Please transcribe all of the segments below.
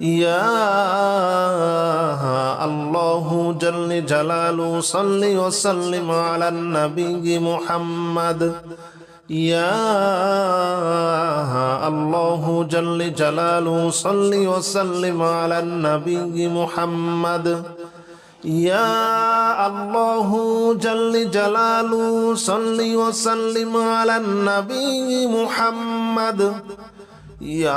يا الله جل جلاله صل وسلم على النبي محمد يا الله جل جلاله صل وسلم على النبي محمد يا الله جل جلاله صل وسلم على النبي محمد يا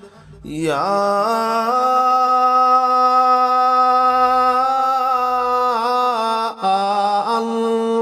يا الله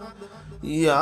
يا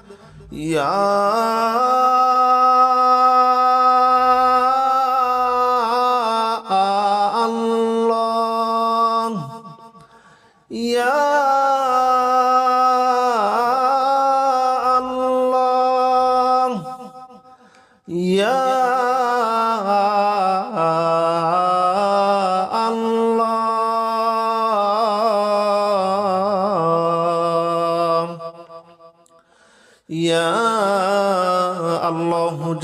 يا الله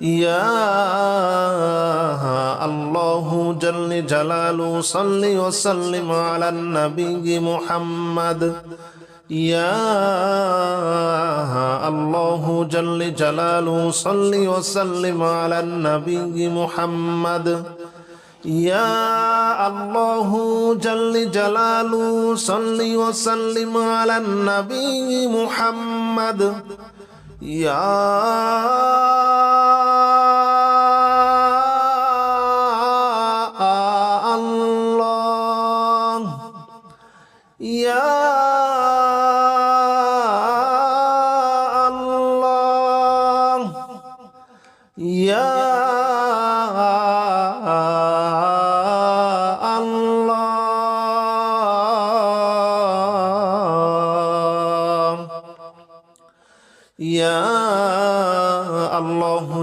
يا الله جل جلاله صل وسلم على النبي محمد۔ يا الله جل جلاله صل وسلم على النبي محمد۔ يا الله جل جلاله صل وسلم على النبي محمد۔ يا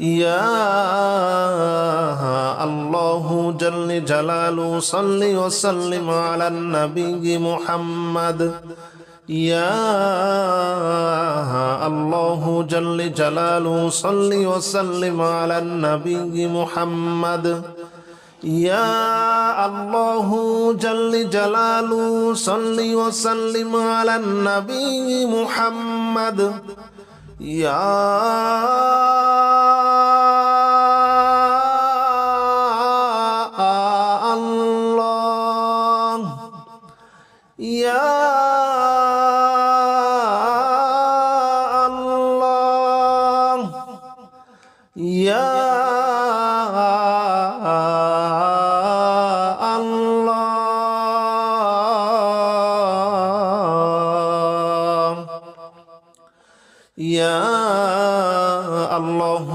يا الله جل جلاله، صل وسلم على النبي محمد. يا الله جل جلاله، صل وسلم على النبي محمد. يا الله جل جلاله، صل وسلم على النبي محمد. يا الله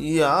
يا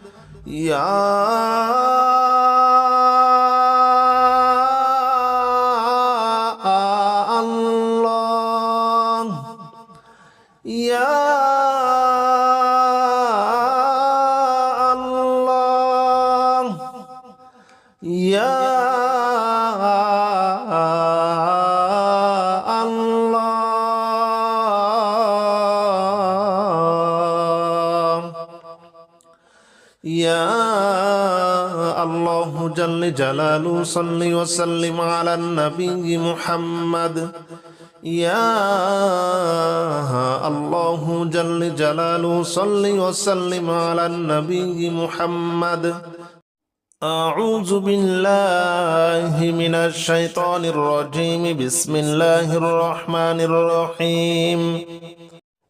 Ya Allah Ya جل جلاله صل وسلم على النبي محمد يا الله جل جلاله صل وسلم على النبي محمد أعوذ بالله من الشيطان الرجيم بسم الله الرحمن الرحيم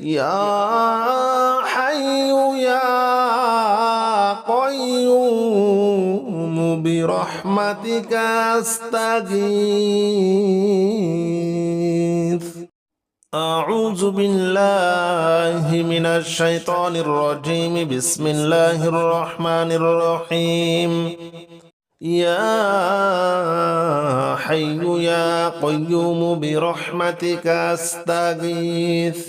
يا حي يا قيوم برحمتك أستغيث. أعوذ بالله من الشيطان الرجيم. بسم الله الرحمن الرحيم. يا حي يا قيوم برحمتك أستغيث.